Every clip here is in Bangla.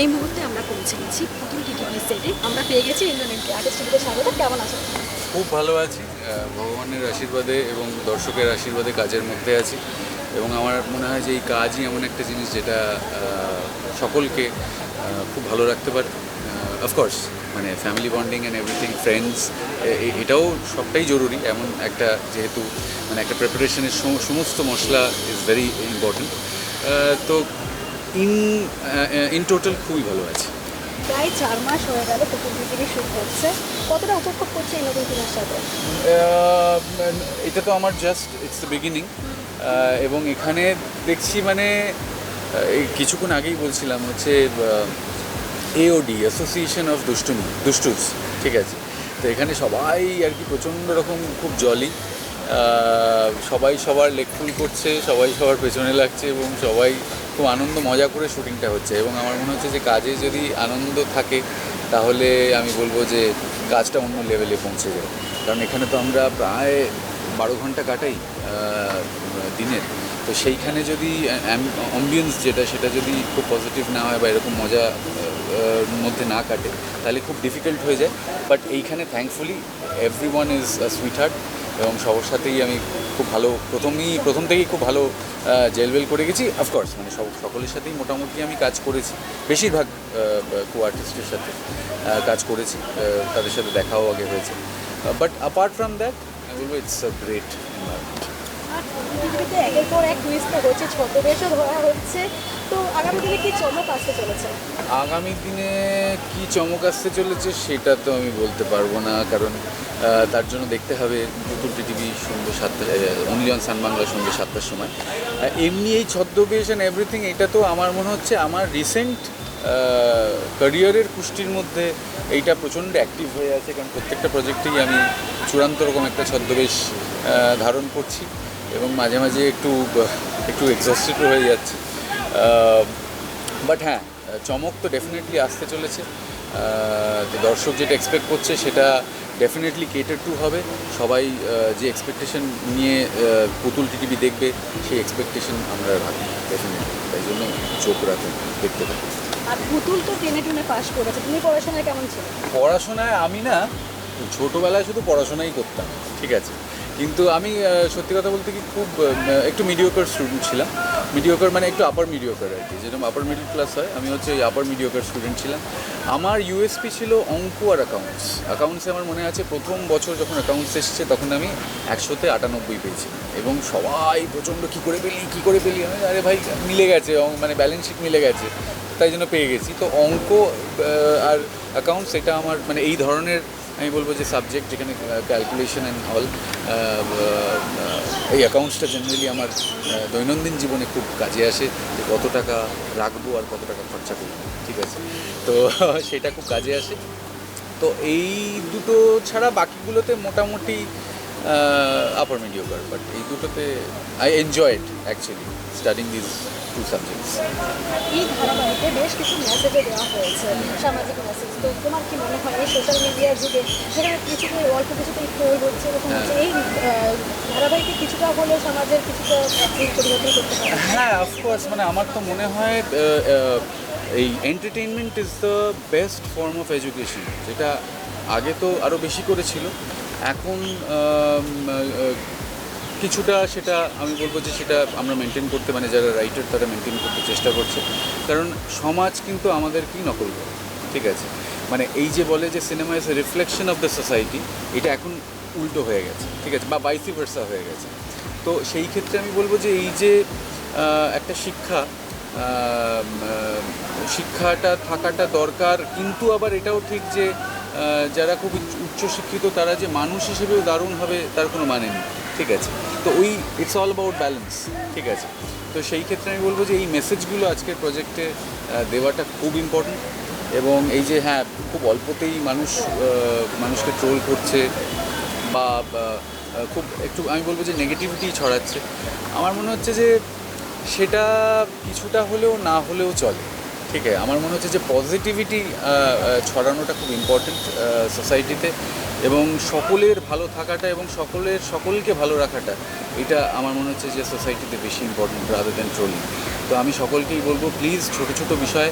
এই মুহূর্তে আমরা পৌঁছে গেছি পুতুল টিটিভি সেটে। আমরা পেয়ে গেছি ইন্দ্রনীলকে। আর্টিস্টকে স্বাগত, কেমন আছো? খুব ভালো আছি। ভগবানের আশীর্বাদে এবং দর্শকের আশীর্বাদে কাজের মধ্যে আছি এবং আমার মনে হয় যে এই কাজই এমন একটা জিনিস যেটা সকলকে খুব ভালো রাখতে পারে। অফকোর্স মানে family bonding and everything friends এটাও সবটাই জরুরি। এমন একটা যেহেতু মানে একটা প্রিপারেশনের সমস্ত মশলা ইজ ভেরি ইম্পর্ট্যান্ট তো ইন ইন টোটাল খুবই ভালো আছে। প্রায় চার মাস হয়ে গেল শুট হচ্ছে। কতটা উপভোগ করছে এই নতুন সাথে এটা তো আমার জাস্ট ইটস দ্য বিগিনিং এবং এখানে দেখছি মানে এই কিছুক্ষণ আগেই বলছিলাম হচ্ছে এওডি অ্যাসোসিয়েশন অফ দুষ্টুমি দুষ্টুস ঠিক আছে? তো এখানে সবাই আর কি প্রচণ্ড রকম খুব জলি সবাই সবার লেকফুল করছে সবাই সবার পেছনে লাগছে এবং সবাই খুব আনন্দ, মজা করে শুটিংটা হচ্ছে এবং আমার মনে হচ্ছে যে কাজে যদি আনন্দ থাকে, তাহলে আমি বলব যে কাজটা অন্য লেভেলে পৌঁছে যায়। কারণ এখানে তো আমরা প্রায় বারো ঘণ্টা কাটাই দিনের। তো সেইখানে যদি অ্যাম্বিয়েন্স যেটা, সেটা যদি খুব পজিটিভ না হয় বা এরকম মজা মধ্যে না কাটে, তাহলে খুব ডিফিকাল্ট হয়ে যায়। বাট এইখানে thankfully everyone is sweet heart এবং সবার সাথেই আমি খুব ভালো, প্রথমেই, প্রথম থেকেই খুব ভালো জেলওয়েল করে গেছি। অফকোর্স মানে সব, সকলের সাথেই মোটামুটি আমি কাজ করেছি। বেশিরভাগ কো আর্টিস্টের সাথে কাজ করেছি। তাদের সাথে দেখাও আগে হয়েছে। But apart from that I বলব ইটস গ্রেট টিটিভিতে একের পর এক টুইস্ট হচ্ছে ছদ্মবেশও ধরা হচ্ছে। তো আগামী দিনে কি চমক আসতে চলেছে? আগামী দিনে কি চমক আসতে চলেছে সেটা তো আমি বলতে পারব না, কারণ তার জন্য দেখতে হবে নতুন টিভি সন্ধ্যে সাতটা অনলি অন সান বাংলা সন্ধ্যে সাতটার সময়। এমনি এই ছদ্মবেশ অ্যান্ড এভরিথিং এটা তো আমার মনে হচ্ছে আমার রিসেন্ট ক্যারিয়ারের পুষ্টির মধ্যে এইটা প্রচণ্ড অ্যাক্টিভ হয়ে আছে, কারণ প্রত্যেকটা প্রজেক্টেই আমি চূড়ান্ত রকম একটা ছদ্মবেশ ধারণ করছি। এবং মাঝে মাঝে একটু একটু এক্সস্টেড হয়ে যাচ্ছে। বাট হ্যাঁ চমক তো ডেফিনেটলি আসতে চলেছে। দর্শক যেটা এক্সপেক্ট করছে সেটা ডেফিনেটলি কেটার টু হবে। সবাই যে এক্সপেকটেশন নিয়ে পুতুল টিভি দেখবে সেই এক্সপেকটেশন আমরা রাখি ডেফিনেটলি তাই জন্য চোখ রাখুন দেখতে থাকুন আর পুতুল তো টেনে টুনে পাশ করেছে। তুমি পড়াশোনায় কেমন ছিল? পড়াশোনায় আমি না ছোটোবেলায় শুধু পড়াশোনাই করতাম ঠিক আছে? কিন্তু আমি সত্যি কথা বলতে কি খুব একটু মিডিওকার স্টুডেন্ট ছিলাম। মিডিওকার মানে একটু আপার মিডিওকার আর কি যেরকম আপার মিডল ক্লাস হয় আমি হচ্ছে আপার মিডিওকার স্টুডেন্ট ছিলাম। আমার ইউএসপি ছিল অঙ্ক আর অ্যাকাউন্টস অ্যাকাউন্টসে আমার মনে আছে প্রথম বছর যখন অ্যাকাউন্টস এসছে তখন আমি একশোতে আটানব্বই পেয়েছি। এবং সবাই প্রচণ্ড কী করে পেলি কী করে পেলি আমি, আরে ভাই মিলে গেছে মানে ব্যালেন্স শিট মিলে গেছে তাই জন্য পেয়ে গেছি। তো অঙ্ক আর অ্যাকাউন্টস এটা আমার মানে এই ধরনের আমি বলব যে সাবজেক্ট যেখানে ক্যালকুলেশন অ্যান্ড অল এই অ্যাকাউন্টসটা জেনারেলি আমার দৈনন্দিন জীবনে খুব কাজে আসে যে কত টাকা রাখব আর কত টাকা খরচা করব, ঠিক আছে? তো সেটা খুব কাজে আসে। তো এই দুটো ছাড়া বাকিগুলোতে মোটামুটি আপার মিডিওকার বাট এই দুটোতে I enjoyed actually studying this two subjects এই ধারাবাহিকে বেশ কিছু মেসেজও দেওয়া হয়েছে সামাজিক মেসেজ তো তোমার কি মনে হয় এই সোশ্যাল মিডিয়ার যুগে সেখানে কিছুতে অল্প কিছুতেই ট্রোল হচ্ছে এরকম হচ্ছে এই ধারাবাহিকে কিছুটা হলেও সমাজের কিছুটা পরিবর্তন করতে পারে? হ্যাঁ অফকোর্স মানে আমার তো মনে হয় এই entertainment is the best form of education যেটা আগে তো আরও বেশি করে ছিল এখন কিছুটা সেটা আমি বলব যে সেটা আমরা মেনটেন করতে মানে যারা রাইটার তারা মেনটেন করতে চেষ্টা করছে। কারণ সমাজ কিন্তু আমাদেরকেই নকল করে, ঠিক আছে? মানে এই যে বলে যে cinema is reflection of the society এটা এখন উল্টো হয়ে গেছে, ঠিক আছে? বা বাইসি ভার্সা হয়ে গেছে। তো সেই ক্ষেত্রে আমি বলব যে এই যে একটা শিক্ষা শিক্ষাটা থাকাটা দরকার, কিন্তু আবার এটাও ঠিক যে যারা খুব উচ্চশিক্ষিত তারা যে মানুষ হিসেবেও দারুণ হবে তার কোনো মানে নেই। ঠিক আছে? তো ওই ইটস অল অ্যাবাউট ব্যালেন্স ঠিক আছে? তো সেই ক্ষেত্রে আমি বলব যে এই মেসেজগুলো আজকের প্রজেক্টে দেওয়াটা খুব ইম্পর্ট্যান্ট এবং এই যে হ্যাঁ খুব অল্পতেই মানুষ মানুষকে ট্রোল করছে বা বা, খুব একটু আমি বলব যে নেগেটিভিটি ছড়াচ্ছে। আমার মনে হচ্ছে যে সেটা কিছুটা হলেও না হলেও চলে। ঠিক আছে, আমার মনে হচ্ছে যে পজিটিভিটি ছড়ানোটা খুব ইম্পর্টেন্ট সোসাইটিতে এবং সকলের ভালো থাকাটা এবং সকলের, সকলকে ভালো রাখাটা, এটা আমার মনে হচ্ছে যে সোসাইটিতে বেশি ইম্পর্টেন্ট রাদার দেন ট্রোলিং তো আমি সকলকেই বলব প্লিজ ছোটো ছোটো বিষয়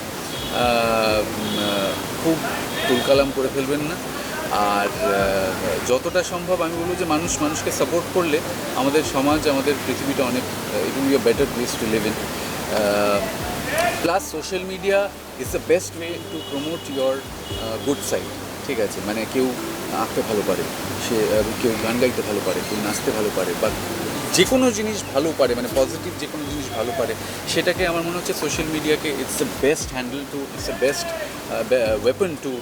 খুব তুলকালাম করে ফেলবেন না। আর যতটা সম্ভব আমি বলব যে মানুষ, মানুষকে সাপোর্ট করলে আমাদের সমাজ, আমাদের পৃথিবীটা অনেক it will be better place to live in plus social media is the best way to promote your good side ঠিক আছে মানে কেউ আঁকতে ভালো পারে, সে কেউ গান গাইতে ভালো পারে, কেউ নাচতে ভালো পারে বা যে কোনো জিনিস ভালো পারে মানে পজিটিভ যে কোনো জিনিস ভালো পারে, সেটাকে আমার মনে হচ্ছে সোশ্যাল মিডিয়াকে it's the best handle to it's the best weapon to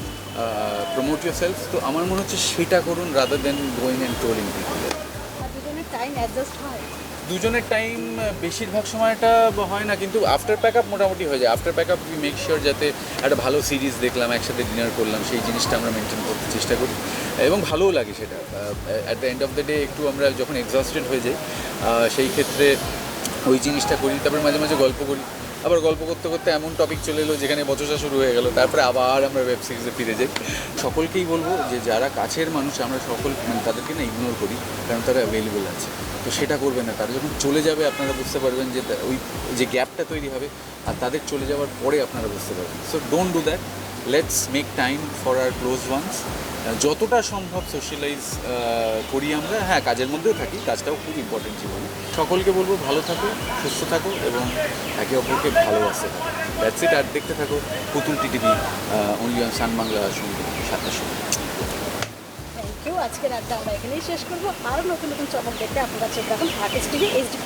promote yourself তো আমার মনে হচ্ছে সেটা করুন rather than going and trolling people time adjust হয়। দুজনের টাইম বেশিরভাগ সময়টা হয় না, কিন্তু আফটার প্যাক আপ মোটামুটি হয়ে যায়। After pack up we make sure যাতে একটা ভালো সিরিজ দেখলাম, একসাথে ডিনার করলাম, সেই জিনিসটা আমরা মেনটেন করতে চেষ্টা করি। এবং ভালোও লাগে সেটা। At the end of the day একটু আমরা যখন এক্সস্টেড হয়ে যাই সেই ক্ষেত্রে ওই জিনিসটা করি, তারপরে মাঝে মাঝে গল্প করি। আবার গল্প করতে করতে এমন টপিক চলে এলো, যেখানে বচসা শুরু হয়ে গেল, তারপরে আবার আমরা ওয়েব সিরিজে ফিরে যাই। সকলকেই বলব যে যারা কাছের মানুষ, আমরা সকল মানে তাদেরকে না ইগনোর করি, কারণ তারা অ্যাভেলেবেল আছে। তো সেটা করবেন না। তারা যখন চলে যাবে, আপনারা বুঝতে পারবেন যে ওই যে গ্যাপটা তৈরি হবে আর তাদের চলে যাওয়ার পরে আপনারা বুঝতে পারবেন। So don't do that let's make time for our close ones যতটা সম্ভব সোশ্যালাইজ করি আমরা। হ্যাঁ কাজের মধ্যেও থাকি, কাজটাও খুব ইম্পর্টেন্ট জীবনে। সকলকে বলব, ভালো থাকো, সুস্থ থাকো এবং একে অপরকে ভালোবাসতে থাকো। দ্যাটস ইট আর দেখতে থাকো Putul TV only on Sun Bangla সঙ্গে ইউ আজকের আড্ডা আমরা এখানেই শেষ করব। আরও নতুন নতুন চমক দেখতে আপনারা চোখ রাখুন আর্টিস্ট টিভি এইচডি